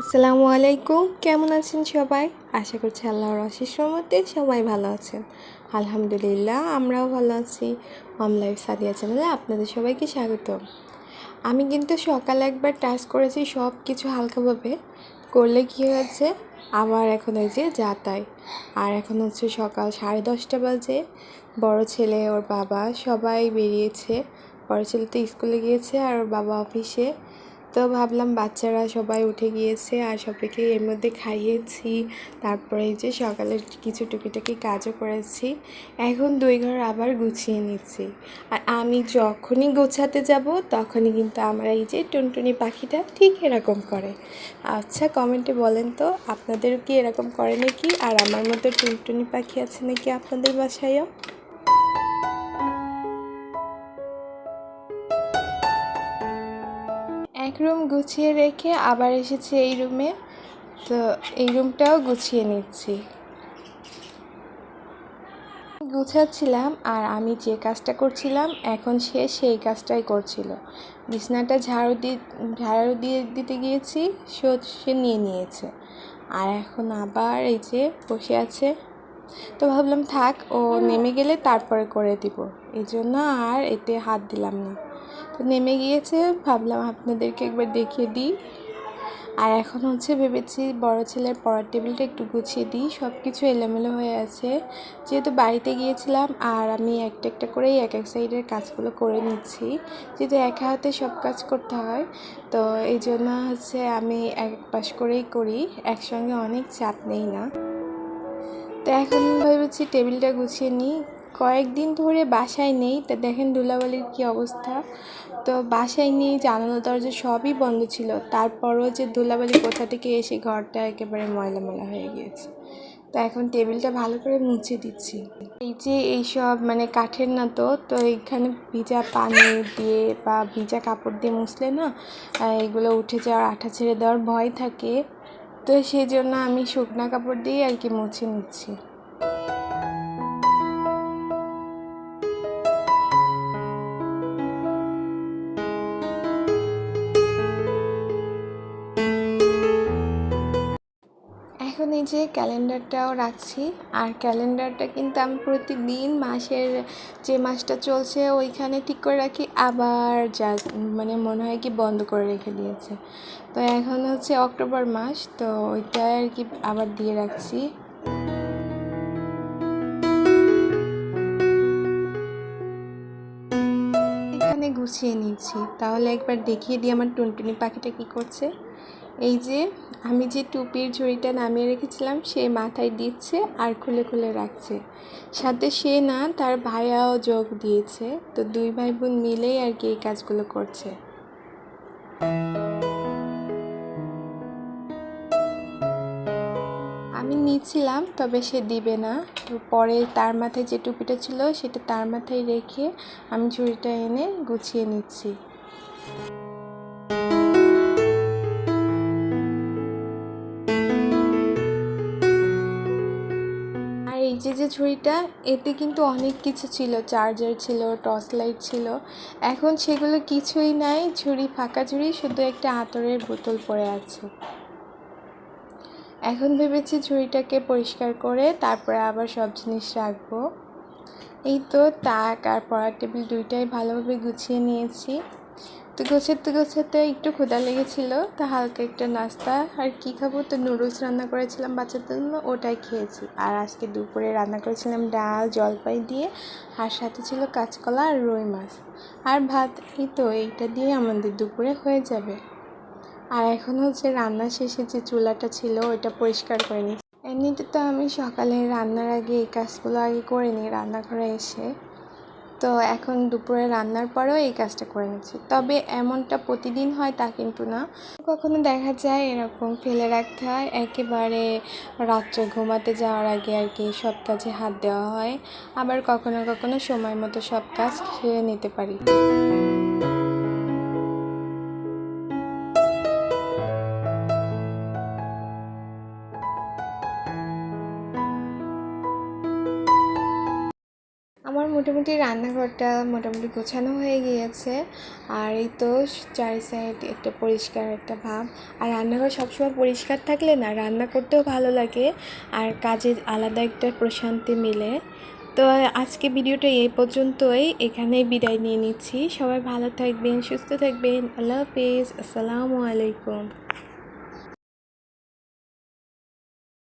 আসসালামু আলাইকুম। কেমন আছেন সবাই? আশা করছি আল্লাহর অশেষ রহমতে সবাই ভালো আছেন। আলহামদুলিল্লাহ, আমরাও ভালো আছি। হোম লাইফ সাদিয়া চ্যানেলে আপনাদের সবাইকে স্বাগত আমি কিন্তু সকালে একবার টাচ করেছি সব কিছু হালকাভাবে। করলে কী হয়েছে? আবার এখন ওই যে যা তাই আর এখন হচ্ছে সকাল সাড়ে দশটা বাজে। বড় ছেলে, ওর বাবা সবাই বেরিয়েছে। বড় ছেলে তো স্কুলে গিয়েছে আর ওর বাবা অফিসে। তো ভাবলাম বাচ্চারা সবাই উঠে গিয়েছে আর সবাইকে এর মধ্যে খাইয়েছি। তারপরে যে সকালের কিছু টুকিটাকি কাজও করেছি। এখন দুই ঘর আবার গুছিয়ে নিচ্ছি। আর আমি যখনই গোছাতে যাব, তখনই কিন্তু আমার এই যে টুনটুনি পাখিটা ঠিক এরকম করে। আচ্ছা কমেন্টে বলেন তো আপনাদেরও কি এরকম করে নাকি? আর আমার মতো টুনটুনি পাখি আছে নাকি আপনাদের বাসায়ও? এক রুম গুছিয়ে রেখে আবার এসেছি এই রুমে। তো এই রুমটাও গুছিয়ে নিচ্ছি। গুছাচ্ছিলাম আর আমি যে কাজটা করছিলাম এখন সে সেই কাজটাই করছিল। বিছনাটা ঝাড়ু দিয়ে ঝাড়ু দিয়ে দিতে গিয়েছি সে সে নিয়ে নিয়েছে। আর এখন আবার এই যে বসে আছে। তো ভাবলাম থাক ও নেমে গেলে তারপরে করে দিব। এই জন্য আর এতে হাত দিলাম না। নেমে গিয়েছে, ভাবলাম আপনাদেরকে একবার দেখিয়ে দিই। আর এখন হচ্ছে ভেবেছি বড় ছেলের পড়ার টেবিলটা একটু গুছিয়ে দিই সব কিছু এলোমেলো হয়ে আছে। যেহেতু বাড়িতে গিয়েছিলাম আর আমি একটা একটা করেই এক এক সাইডের কাজগুলো করে নিচ্ছি, যেহেতু একা হাতে সব কাজ করতে হয়, তো এই জন্য হচ্ছে আমি এক পাশ করেই করি, একসঙ্গে অনেক চাপ নেই না। তো এখন ভেবেছি টেবিলটা গুছিয়ে নিই কয়েকদিন ধরে বাসায় নেই, তা দেখেন দুলাবালির কী অবস্থা। তো বাসায় নিয়ে জানালা, দরজা সবই বন্ধ ছিল। তারপরও যে দুলাবালি কোথা থেকে এসে ঘরটা একেবারে ময়লা ময়লা হয়ে গিয়েছে। তো এখন টেবিলটা ভালো করে মুছে দিচ্ছি। এই যে এইসব মানে কাঠের না তো তো এইখানে ভিজা পানি দিয়ে বা ভিজা কাপড় দিয়ে মুছলে না এগুলো উঠে যাওয়ার আঠা ছেড়ে দেওয়ার ভয় থাকে। তো সেই জন্য আমি শুকনা কাপড় দিয়ে আর কি মুছে নিচ্ছি। এখন এই যে ক্যালেন্ডারটাও রাখছি, আর ক্যালেন্ডারটা কিন্তু আমি প্রতিদিন মাসের যে মাসটা চলছে ওইখানে ঠিক করে রাখি, আবার যা মানে মনে হয় কি বন্ধ করে রেখে দিয়েছে। তো এখন হচ্ছে অক্টোবর মাস, তো ওইটাই আর কি আবার দিয়ে রাখছি। এখানে গুছিয়ে নিচ্ছি, তাহলে একবার দেখিয়ে দিই আমার টুনটুনি পাখিটা কি করছে। এই যে আমি যে টুপির ঝুড়িটা নামিয়ে রেখেছিলাম, সে মাথায় দিচ্ছে আর খুলে খুলে রাখছে। সাথে সে না তার ভাইয়াও যোগ দিয়েছে। তো দুই ভাই বোন মিলেই আর কি এই কাজগুলো করছে। আমি নিচ্ছিলাম, তবে সে দিবে না। তো পরে তার মাথায় যে টুপিটা ছিল, সেটা তার মাথায় রেখে আমি ঝুড়িটা এনে গুছিয়ে নিচ্ছি। যে ঝুড়িটা এতে কিন্তু অনেক কিছু ছিল। চার্জার ছিল, টর্চ লাইট ছিল। এখন সেগুলো কিছুই নাই ঝুড়ি ফাঁকা ঝুড়ি শুধু একটা আতরের বোতল পড়ে আছে। এখন ভেবেছি ঝুড়িটাকে পরিষ্কার করে তারপরে আবার সব জিনিস রাখব। এই তো, তাক আর পড়ার টেবিল দুইটাই ভালোভাবে গুছিয়ে নিয়েছি। তো গোছাতে গোছাতে একটু ক্ষুধা লেগেছিল, তা হালকা একটা নাস্তা। আর কি খাব? তো নুডলস রান্না করেছিলাম বাচ্চাদের জন্য, ওটাই খেয়েছি। আর আজকে দুপুরে রান্না করেছিলাম ডাল, জলপাই দিয়ে, আর সাথে ছিল কাঁচকলা আর রুই মাছ। আর ভাত, এই তো, এইটা দিয়ে আমাদের দুপুরে হয়ে যাবে। আর এখন হচ্ছে রান্না শেষে যে চুলাটা ছিল, ওইটা পরিষ্কার করে নিই এমনিতে তো আমি সকালে রান্নার আগে এই কাজগুলো আগে করে নিই, রান্নাঘরে এসে। তো এখন দুপুরে রান্নার পরেও এই কাজটা করে নিচ্ছি। তবে এমনটা প্রতিদিন হয় তা কিন্তু না। কখনো দেখা যায় এরকম ফেলে রাখতে হয়, একেবারে রাত্রে ঘুমাতে যাওয়ার আগে আর কি সব কাজে হাত দেওয়া হয়। আবার কখনো কখনো সময় মতো সব কাজ সেরে নিতে পারি। মোটামুটি রান্নাঘরটা মোটামুটি গোছানো হয়ে গিয়েছে। আর এই তো চারি সাইড একটা পরিষ্কার একটা ভাব। আর রান্নাঘর সবসময় পরিষ্কার থাকলে না রান্না করতেও ভালো লাগে। আর কাজে আলাদা একটা প্রশান্তি মিলে। তো আজকে ভিডিওটা এই পর্যন্তই। এখানেই বিদায় নিয়ে নিচ্ছি। সবাই ভালো থাকবেন, সুস্থ থাকবেন। আল্লাহ হাফিজ। আসসালামু আলাইকুম।